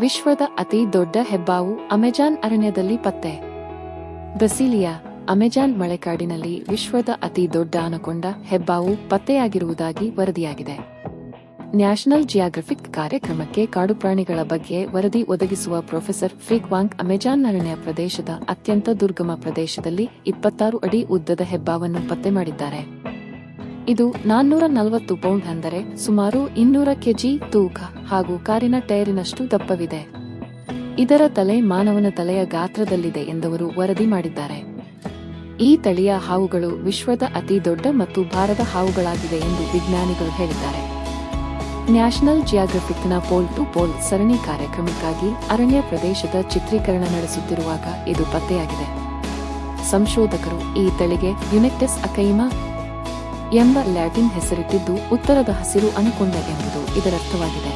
ವಿಶ್ವದ ಅತಿ ದೊಡ್ಡ ಹೆಬ್ಬಾವು ಅಮೆಜಾನ್ ಅರಣ್ಯದಲ್ಲಿ ಪತ್ತೆ. ಬ್ರಸೀಲಿಯಾ, ಅಮೆಜಾನ್ ಮಳೆಕಾಡಿನಲ್ಲಿ ವಿಶ್ವದ ಅತಿ ದೊಡ್ಡ ಅನಕೊಂಡ ಹೆಬ್ಬಾವು ಪತ್ತೆಯಾಗಿರುವುದಾಗಿ ವರದಿಯಾಗಿದೆ. ನ್ಯಾಷನಲ್ ಜಿಯಾಗ್ರಫಿಕ್ ಕಾರ್ಯಕ್ರಮಕ್ಕೆ ಕಾಡು ಪ್ರಾಣಿಗಳ ಬಗ್ಗೆ ವರದಿ ಒದಗಿಸುವ ಪ್ರೊಫೆಸರ್ ಫ್ರೀಕ್ವಾಂಗ್ ಅಮೆಜಾನ್ ಅರಣ್ಯ ಪ್ರದೇಶದ ಅತ್ಯಂತ ದುರ್ಗಮ ಪ್ರದೇಶದಲ್ಲಿ ಇಪ್ಪತ್ತಾರು ಅಡಿ ಉದ್ದದ ಹೆಬ್ಬಾವನ್ನು ಪತ್ತೆ ಮಾಡಿದ್ದಾರೆ. ಇದು ನಾನ್ನೂರ ನಲವತ್ತು ಪೌಂಡ್ ಅಂದರೆ ಸುಮಾರು ಇನ್ನೂರ ಕೆಜಿ ತೂಕ ಹಾಗೂ ಕಾರಿನ ಟೈರಿನಷ್ಟು ದಪ್ಪವಿದೆ. ಇದರ ತಲೆ ಮಾನವನ ತಲೆಯ ಗಾತ್ರದಲ್ಲಿದೆ ಎಂದವರು ವರದಿ ಮಾಡಿದ್ದಾರೆ. ಈ ತಳಿಯ ಹಾವುಗಳು ವಿಶ್ವದ ಅತಿ ದೊಡ್ಡ ಮತ್ತು ಭಾರದ ಹಾವುಗಳಾಗಿವೆ ಎಂದು ವಿಜ್ಞಾನಿಗಳು ಹೇಳಿದ್ದಾರೆ. ನ್ಯಾಷನಲ್ ಜಿಯಾಗ್ರಫಿಕ್ನ ಪೋಲ್ ಟು ಪೋಲ್ ಸರಣಿ ಕಾರ್ಯಕ್ರಮಕ್ಕಾಗಿ ಅರಣ್ಯ ಪ್ರದೇಶದ ಚಿತ್ರೀಕರಣ ನಡೆಸುತ್ತಿರುವಾಗ ಇದು ಪತ್ತೆಯಾಗಿದೆ. ಸಂಶೋಧಕರು ಈ ತಳಿಗೆ ಯುನೆಕ್ಟಸ್ ಅಕೈಮಾ ಎಂಬ ಲ್ಯಾಟಿನ್ ಹೆಸರಿಟ್ಟಿದ್ದು ಉತ್ತರದ ಹಸಿರು ಅನುಕೊಂಡ ಎಂಬುದು ಇದರರ್ಥವಾಗಿದೆ